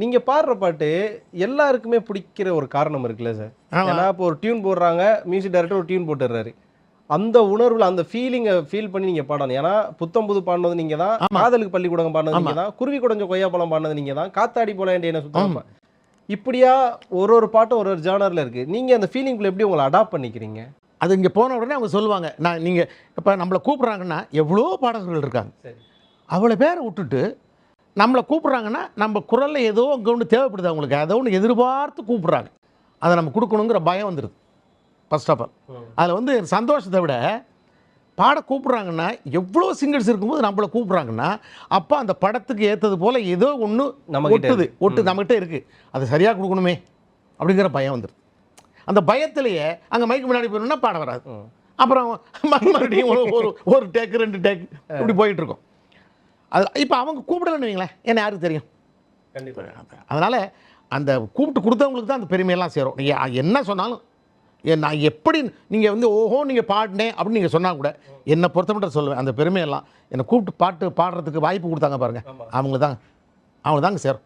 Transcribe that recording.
நீங்க பாடுற பாட்டு எல்லாருக்குமே பிடிக்கிற ஒரு காரணம் இருக்குல்ல சார். ஏன்னா இப்போ ஒரு டியூன் போடுறாங்க மியூசிக் டைரக்டர் ஒரு டியூன் போட்டுடுறாரு. அந்த உணர்வுல அந்த ஃபீலிங்கை ஃபீல் பண்ணி நீங்க பாடணும். ஏன்னா புத்தம் புது பாடினது நீங்க தான். காதலுக்கு பள்ளிக்கூடம் பாடினது. நீங்க தான் குருவி குடஞ்ச கொய்யாப்பழம் பாடினது நீங்க தான் காத்தாடி போல என்ன சுத்தம் இப்படியா ஒரு ஒரு பாட்டும் ஒரு ஒரு ஜானர்ல இருக்கு. நீங்க அந்த ஃபீலிங்குள்ள எப்படி உங்களை அடாப்ட் பண்ணிக்கிறீங்க? அது இங்கே போன உடனே அவங்க சொல்லுவாங்க. நான் நீங்கள் இப்போ நம்மளை கூப்பிட்றாங்கன்னா எவ்வளோ பாடகர்கள் இருக்காங்க. அவ்வளோ பேரை விட்டுட்டு நம்மளை கூப்பிட்றாங்கன்னா நம்ம குரலில் ஏதோ அங்கே ஒன்று தேவைப்படுது அவங்களுக்கு. அதை ஒன்று எதிர்பார்த்து கூப்பிட்றாங்க. அதை நம்ம கொடுக்கணுங்கிற பயம் வந்துடுது ஃபர்ஸ்ட் ஆஃப் ஆல் அதில் வந்து சந்தோஷத்தை விட பாட கூப்பிட்றாங்கன்னா எவ்வளோ சிங்கர்ஸ் இருக்கும்போது நம்மளை கூப்பிட்றாங்கன்னா அப்போ அந்த படத்துக்கு ஏற்றது போல் ஏதோ ஒன்று நம்மகிட்ட ஒட்டுது. ஒட்டு நம்மகிட்ட இருக்குது அதை சரியாக கொடுக்கணுமே அப்படிங்கிற பயம் வந்துடுது அந்த பயத்திலேயே அங்கே மைக்கு முன்னாடி போயிடணும்னா பாட வராது. அப்புறம் மறு- மறுபடியும் ஒரு ஒரு டேக்கு ரெண்டு டேக் இப்படி போயிட்டு இருக்கோம். அது இப்போ அவங்க கூப்பிடலன்னு வைங்களேன். என்ன யாருக்கு தெரியும்? கண்டிப்பா. அதனால் அந்த கூப்பிட்டு கொடுத்தவங்களுக்கு தான் அந்த பெருமையெல்லாம் சேரும். நீங்கள் என்ன சொன்னாலும் நான் எப்படி நீங்கள் வந்து ஓஹோ நீங்கள் பாடினேன் அப்படின்னு நீங்கள் சொன்னால் கூட என்னை பொறுத்த மட்டும் சொல்லுவேன். அந்த பெருமையெல்லாம் என்னை கூப்பிட்டு பாட்டு பாடுறதுக்கு வாய்ப்பு கொடுத்தாங்க பாருங்கள் ஆமா. அவங்க தான் அவங்க தாங்க சேரும்.